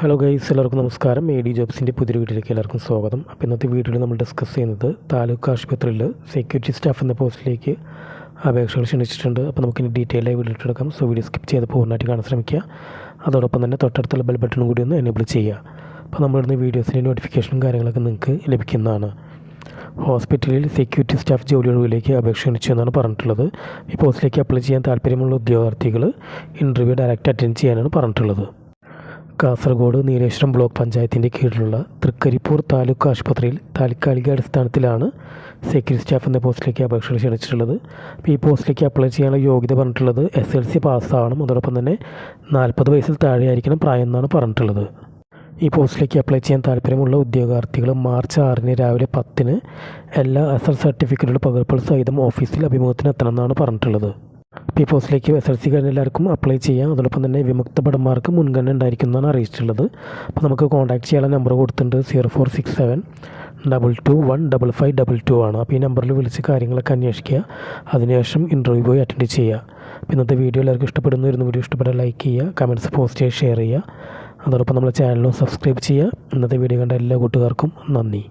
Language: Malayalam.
ഹലോ ഗൈസ് എല്ലാവർക്കും നമസ്കാരം. എ ഡി ജോബ്സിന്റെ പുതിയൊരു വീട്ടിലേക്ക് എല്ലാവർക്കും സ്വാഗതം. അപ്പോൾ ഇന്നത്തെ വീഡിയോയിൽ നമ്മൾ ഡിസ്കസ് ചെയ്യുന്നത് താലൂക്ക് ആശുപത്രിയിൽ സെക്യൂരിറ്റി സ്റ്റാഫ് എന്ന പോസ്റ്റിലേക്ക് അപേക്ഷകൾ ക്ഷണിച്ചിട്ടുണ്ട്. അപ്പോൾ നമുക്കിനി ഡീറ്റെയിൽ ആയി വീഡിയോ എടുക്കാം. സോ വീഡിയോ സ്കിപ്പ് ചെയ്ത് പൂർണമായിട്ട് കാണാൻ ശ്രമിക്കുക. അതോടൊപ്പം തന്നെ തൊട്ടടുത്തുള്ള ബെൽ ബട്ടണും കൂടി ഒന്ന് എനേബിൾ ചെയ്യുക. അപ്പോൾ നമ്മളിടുന്ന വീഡിയോസിന്റെ നോട്ടിഫിക്കേഷനും കാര്യങ്ങളൊക്കെ നിങ്ങൾക്ക് ലഭിക്കുന്നതാണ്. ഹോസ്പിറ്റലിൽ സെക്യൂരിറ്റി സ്റ്റാഫ് ജോലി ഒഴിവിലേക്ക് അപേക്ഷ ക്ഷണിച്ചു എന്നാണ് പറഞ്ഞിട്ടുള്ളത്. ഈ പോസ്റ്റിലേക്ക് അപ്ലൈ ചെയ്യാൻ താല്പര്യമുള്ള ഉദ്യോഗാർത്ഥികൾ ഇന്റർവ്യൂ ഡയറക്റ്റ് അറ്റൻഡ് ചെയ്യാനാണ് പറഞ്ഞിട്ടുള്ളത്. കാസർഗോഡ് നീലേശ്വരം ബ്ലോക്ക് പഞ്ചായത്തിന്റെ കീഴിലുള്ള തൃക്കരിപ്പൂർ താലൂക്ക് ആശുപത്രിയിൽ താൽക്കാലിക അടിസ്ഥാനത്തിലാണ് സെക്യൂരിറ്റി സ്റ്റാഫ് എന്ന പോസ്റ്റിലേക്ക് അപേക്ഷകൾ ക്ഷണിച്ചിട്ടുള്ളത്. അപ്പോൾ ഈ പോസ്റ്റിലേക്ക് അപ്ലൈ ചെയ്യാനുള്ള യോഗ്യത പറഞ്ഞിട്ടുള്ളത് എസ് എൽ സി പാസ്സാവണം. അതോടൊപ്പം തന്നെ നാൽപ്പത് വയസ്സിൽ താഴെ ആയിരിക്കണം പ്രായം എന്നാണ് പറഞ്ഞിട്ടുള്ളത്. ഈ പോസ്റ്റിലേക്ക് അപ്ലൈ ചെയ്യാൻ താല്പര്യമുള്ള ഉദ്യോഗാർത്ഥികൾ മാർച്ച് ആറിന് രാവിലെ പത്തിന് എല്ലാ എസ് എൽ സർട്ടിഫിക്കറ്റുകളുടെ പകർപ്പുകൾ സഹിതം ഓഫീസിൽ അഭിമുഖത്തിന് എത്തണമെന്നാണ് പറഞ്ഞിട്ടുള്ളത്. ഈ പോസ്റ്റിലേക്ക് എസ് എൽ സി കഴിഞ്ഞ എല്ലാവർക്കും അപ്ലൈ ചെയ്യാം. അതോടൊപ്പം തന്നെ വിമുക്ത ഭടന്മാർക്ക് മുൻഗണന ഉണ്ടായിരിക്കുന്നതാണ് അറിയിച്ചിട്ടുള്ളത്. അപ്പോൾ നമുക്ക് കോൺടാക്ട് ചെയ്യാനുള്ള നമ്പർ കൊടുത്തിട്ടുണ്ട് zero four six seven double two one double five double two ആണ്. അപ്പോൾ ഈ നമ്പറിൽ വിളിച്ച് കാര്യങ്ങളൊക്കെ അന്വേഷിക്കുക. അതിനുശേഷം ഇന്റർവ്യൂ പോയി അറ്റൻഡ് ചെയ്യുക. അപ്പോൾ ഇന്നത്തെ വീഡിയോ എല്ലാവർക്കും ഇഷ്ടപ്പെടുന്ന. വരുന്ന വീഡിയോ ഇഷ്ടപ്പെട്ട ലൈക്ക് ചെയ്യുക കമന്റ്സ് പോസ്റ്റ് ചെയ്യുക ഷെയർ ചെയ്യുക. അതോടൊപ്പം നമ്മൾ ചാനലും സബ്സ്ക്രൈബ് ചെയ്യുക. ഇന്നത്തെ വീഡിയോ കണ്ട എല്ലാ കൂട്ടുകാർക്കും നന്ദി.